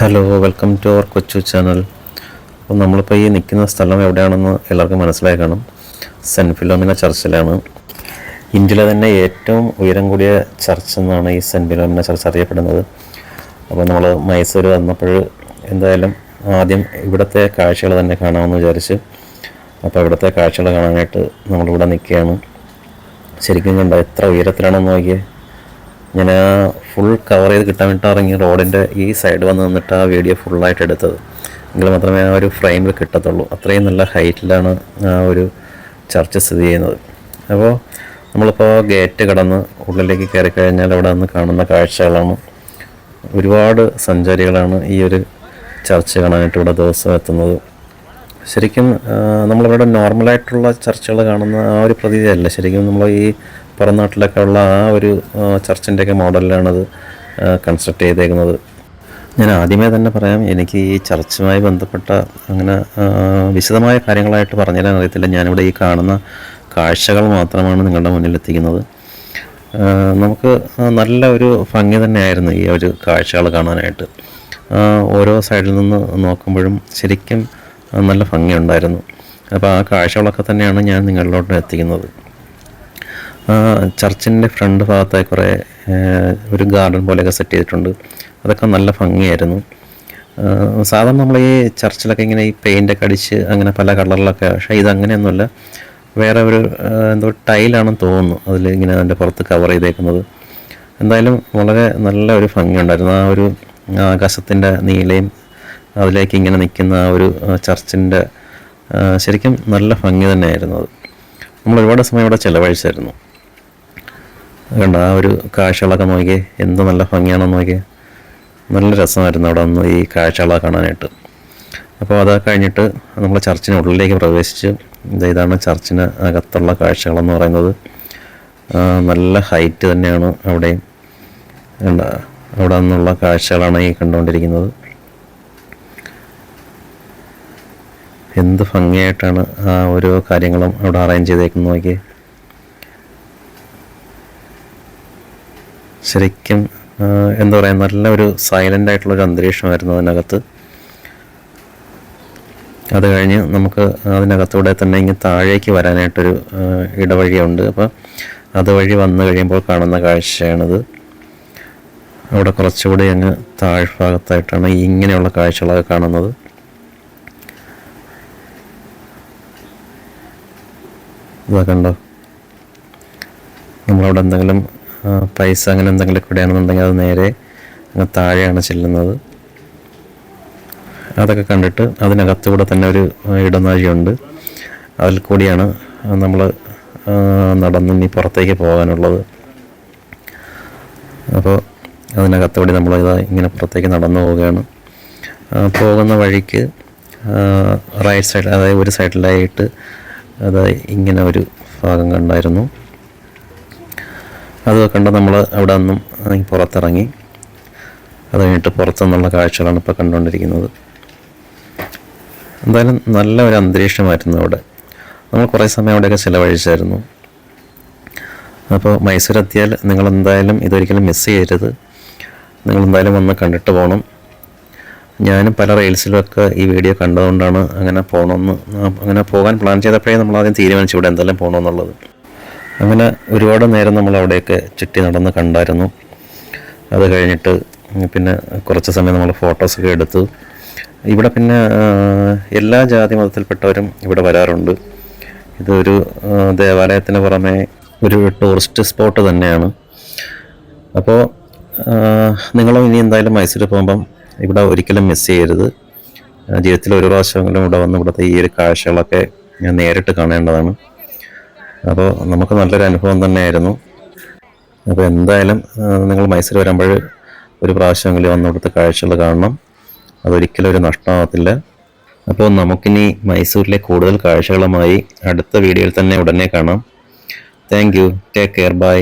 Hello welcome to our കൊച്ചു channel അപ്പോൾ നമ്മളിപ്പോൾ ഈ നിൽക്കുന്ന സ്ഥലം എവിടെയാണെന്ന് എല്ലാവർക്കും മനസ്സിലായി കാണും. സെന്റ് ഫിലോമിന ചർച്ചിലാണ് ഇന്ത്യയിലെ തന്നെ ഏറ്റവും ഉയരം കൂടിയ ചർച്ച് എന്നാണ് ഈ സെന്റ് ഫിലോമിന ചർച്ച് അറിയപ്പെടുന്നത്. അപ്പോൾ നമ്മൾ മൈസൂർ വന്നപ്പോൾ എന്തായാലും ആദ്യം ഇവിടുത്തെ കാഴ്ചകൾ തന്നെ കാണാമെന്ന് വിചാരിച്ച് അപ്പോൾ ഇവിടുത്തെ കാഴ്ചകൾ കാണാനായിട്ട് നമ്മളിവിടെ നിൽക്കുകയാണ്. ശരിക്കും കണ്ട എത്ര ഉയരത്തിലാണെന്ന് നോക്കിയേ. ഞാൻ ഫുൾ കവർ ചെയ്ത് കിട്ടാൻ വേണ്ടി ഇറങ്ങി റോഡിന്റെ ഈ സൈഡ് വന്ന് നിന്നിട്ട് ആ വീഡിയോ ഫുള്ളായിട്ട് എടുത്തത്. എങ്കിൽ മാത്രമേ ആ ഒരു ഫ്രെയിമിൽ കിട്ടത്തുള്ളൂ. അത്രയും നല്ല ഹൈറ്റിലാണ് ആ ഒരു ചർച്ച് സ്ഥിതി ചെയ്യുന്നത്. അപ്പോൾ നമ്മളിപ്പോൾ ഗേറ്റ് കടന്ന് ഉള്ളിലേക്ക് കയറി കഴിഞ്ഞാൽ അവിടെ നിന്ന് കാണുന്ന കാഴ്ചകളാണ്. ഒരുപാട് സഞ്ചാരികളാണ് ഈ ഒരു ചർച്ച് കാണാനായിട്ട് ഇവിടെ ദിവസം എത്തുന്നത്. ശരിക്കും നമ്മളിവിടെ നോർമലായിട്ടുള്ള ചർച്ചകൾ കാണുന്ന ആ ഒരു പ്രതീതിയല്ല. ശരിക്കും നമ്മൾ ഈ പുറം നാട്ടിലൊക്കെ ഉള്ള ആ ഒരു ചർച്ചിന്റെയൊക്കെ മോഡലിലാണത് കൺസ്ട്രക്ട് ചെയ്തേക്കുന്നത്. ഞാൻ ആദ്യമേ തന്നെ പറയാം എനിക്ക് ഈ ചർച്ചുമായി ബന്ധപ്പെട്ട അങ്ങനെ വിശദമായ കാര്യങ്ങളായിട്ട് പറഞ്ഞുതരാൻ അറിയത്തില്ല. ഞാനിവിടെ ഈ കാണുന്ന കാഴ്ചകൾ മാത്രമാണ് നിങ്ങളുടെ മുന്നിൽ എത്തിക്കുന്നത്. നമുക്ക് നല്ല ഒരു ഭംഗി തന്നെയായിരുന്നു ഈ ഒരു കാഴ്ചകൾ കാണാനായിട്ട്. ഓരോ സൈഡിൽ നിന്ന് നോക്കുമ്പോഴും ശരിക്കും നല്ല ഭംഗിയുണ്ടായിരുന്നു. അപ്പോൾ ആ കാഴ്ചകളൊക്കെ തന്നെയാണ് ഞാൻ നിങ്ങളിലോട്ട് എത്തിക്കുന്നത്. ചർച്ചിന്റെ ഫ്രണ്ട് ഭാഗത്തെ കുറേ ഒരു ഗാർഡൻ പോലെയൊക്കെ സെറ്റ് ചെയ്തിട്ടുണ്ട്. അതൊക്കെ നല്ല ഭംഗിയായിരുന്നു. സാധാരണ നമ്മൾ ഈ ചർച്ചിലൊക്കെ ഇങ്ങനെ ഈ പെയിന്റൊക്കെ അടിച്ച് അങ്ങനെ പല കളറിലൊക്കെ പക്ഷേ ഇത് അങ്ങനെയൊന്നുമല്ല. വേറെ ഒരു എന്തോ ടൈലാണെന്ന് തോന്നുന്നു. അതിൽ ഇങ്ങനെ അതിന്റെ പുറത്ത് കവർ ചെയ്തേക്കുന്നത്. എന്തായാലും വളരെ നല്ല ഒരു ഭംഗിയുണ്ടായിരുന്നു. ആ ഒരു ആകാശത്തിന്റെ നീലയും അതിലേക്ക് ഇങ്ങനെ നിൽക്കുന്ന ആ ഒരു ചർച്ചിന്റെ ശരിക്കും നല്ല ഭംഗി തന്നെയായിരുന്നു അത്. നമ്മൾ ഒരുപാട് സമയം ഇവിടെ ചിലവഴിച്ചായിരുന്നു. കണ്ട ആ ഒരു കാഴ്ചകളൊക്കെ നോക്കിയേ എന്ത് നല്ല ഭംഗിയാണെന്ന് നോക്കിയേ. നല്ല രസമായിരുന്നു അവിടെ ഒന്ന് ഈ കാഴ്ചകളൊക്കെ കാണാനായിട്ട്. അപ്പോൾ അത് കഴിഞ്ഞിട്ട് നമ്മൾ ചർച്ചിന് ഉള്ളിലേക്ക് പ്രവേശിച്ച് ഇത് ഇതാണ് ചർച്ചിന് അകത്തുള്ള കാഴ്ചകളെന്ന് പറയുന്നത്. നല്ല ഹൈറ്റ് തന്നെയാണ് അവിടെയും. അവിടെ നിന്നുള്ള കാഴ്ചകളാണ് ഈ കണ്ടുകൊണ്ടിരിക്കുന്നത്. എന്ത് ഭംഗിയായിട്ടാണ് ആ ഓരോ കാര്യങ്ങളും അവിടെ അറേഞ്ച് ചെയ്തേക്കുന്നത് നോക്കി ശരിക്കും എന്താ പറയുക നല്ല ഒരു സൈലന്റ് ആയിട്ടുള്ളൊരു അന്തരീക്ഷമായിരുന്നു അതിനകത്ത്. അത് കഴിഞ്ഞ് നമുക്ക് അതിനകത്തൂടെ തന്നെ ഇങ്ങനെ താഴേക്ക് വരാനായിട്ടൊരു ഇടവഴിയുണ്ട്. അപ്പോൾ അതുവഴി വന്നു കഴിയുമ്പോൾ കാണുന്ന കാഴ്ചയാണിത്. അവിടെ കുറച്ചുകൂടി അങ്ങ് താഴ്ഭാഗത്തായിട്ടാണ് ഇങ്ങനെയുള്ള കാഴ്ചകളൊക്കെ കാണുന്നത്. ഇതാ കണ്ടോ? നമ്മളവിടെ എന്തെങ്കിലും പൈസ അങ്ങനെ എന്തെങ്കിലും ഇടുകയാണെന്നുണ്ടെങ്കിൽ അത് നേരെ അങ്ങ് താഴെയാണ് ചെല്ലുന്നത്. അതൊക്കെ കണ്ടിട്ട് അതിനകത്തുകൂടെ തന്നെ ഒരു ഇടനാഴിയുണ്ട്. അതിൽ കൂടിയാണ് നമ്മൾ നടന്ന് ഇനി പുറത്തേക്ക് പോകാനുള്ളത്. അപ്പോൾ അതിനകത്ത് കൂടി നമ്മൾ ഇതാ ഇങ്ങനെ പുറത്തേക്ക് നടന്നു പോവുകയാണ്. പോകുന്ന വഴിക്ക് റൈറ്റ് സൈഡ് അതായത് ഒരു സൈഡിലായിട്ട് അതായത് ഇങ്ങനെ ഒരു ഭാഗം കണ്ടായിരുന്നു. അത് കണ്ട് നമ്മൾ അവിടെ നിന്നും പുറത്തിറങ്ങി. അത് കഴിഞ്ഞിട്ട് പുറത്തുനിന്നുള്ള കാഴ്ചകളാണ് ഇപ്പോൾ കണ്ടുകൊണ്ടിരിക്കുന്നത്. എന്തായാലും നല്ല ഒരു അന്തരീക്ഷമായിരുന്നു അവിടെ. നമ്മൾ കുറേ സമയം അവിടെയൊക്കെ ചിലവഴിച്ചായിരുന്നു. അപ്പോൾ മൈസൂർ എത്തിയാൽ നിങ്ങൾ എന്തായാലും ഇതൊരിക്കലും മിസ് ചെയ്യരുത്. നിങ്ങൾ എന്തായാലും വന്ന് കണ്ടിട്ട് പോകണം ഞാനും പല റീൽസിലൊക്കെ ഈ വീഡിയോ കണ്ടതുകൊണ്ടാണ് അങ്ങനെ പോകണമെന്ന് അങ്ങനെ പോകാൻ പ്ലാൻ ചെയ്തപ്പോഴേ നമ്മൾ ആദ്യം തീരുമാനിച്ചു ഇവിടെ എന്തെല്ലാം പോകണമെന്നുള്ളത് അങ്ങനെ ഒരുപാട് നേരം നമ്മൾ അവിടെയൊക്കെ ചുറ്റി നടന്ന് കണ്ടായിരുന്നു. അത് കഴിഞ്ഞിട്ട് പിന്നെ കുറച്ച് സമയം നമ്മൾ ഫോട്ടോസൊക്കെ എടുത്തു. ഇവിടെ പിന്നെ എല്ലാ ജാതി മതത്തിൽപ്പെട്ടവരും ഇവിടെ വരാറുണ്ട്. ഇതൊരു ദേവാലയത്തിന് പുറമെ ഒരു ടൂറിസ്റ്റ് സ്പോട്ട് തന്നെയാണ്. അപ്പോൾ നിങ്ങളും ഇനി എന്തായാലും മൈസൂർ പോകുമ്പം ഇവിടെ ഒരിക്കലും മിസ് ചെയ്യരുത്. ജീവിതത്തിൽ ഒരു പ്രാവശ്യമെങ്കിലും ഇവിടെ വന്ന് ഇവിടുത്തെ ഈ ഒരു കാഴ്ചകളൊക്കെ ഞാൻ നേരിട്ട് കാണേണ്ടതാണ്. അപ്പോൾ നമുക്ക് നല്ലൊരു അനുഭവം തന്നെയായിരുന്നു. അപ്പോൾ എന്തായാലും നിങ്ങൾ മൈസൂർ വരുമ്പോൾ ഒരു പ്രാവശ്യമെങ്കിലും വന്ന് ഇവിടുത്തെ കാഴ്ചകൾ കാണണം. അതൊരിക്കലും ഒരു നഷ്ടമാകത്തില്ല. അപ്പോൾ നമുക്കിനി മൈസൂരിലെ കൂടുതൽ കാഴ്ചകളുമായി അടുത്ത വീഡിയോയിൽ തന്നെ ഉടനെ കാണാം. Thank you take care bye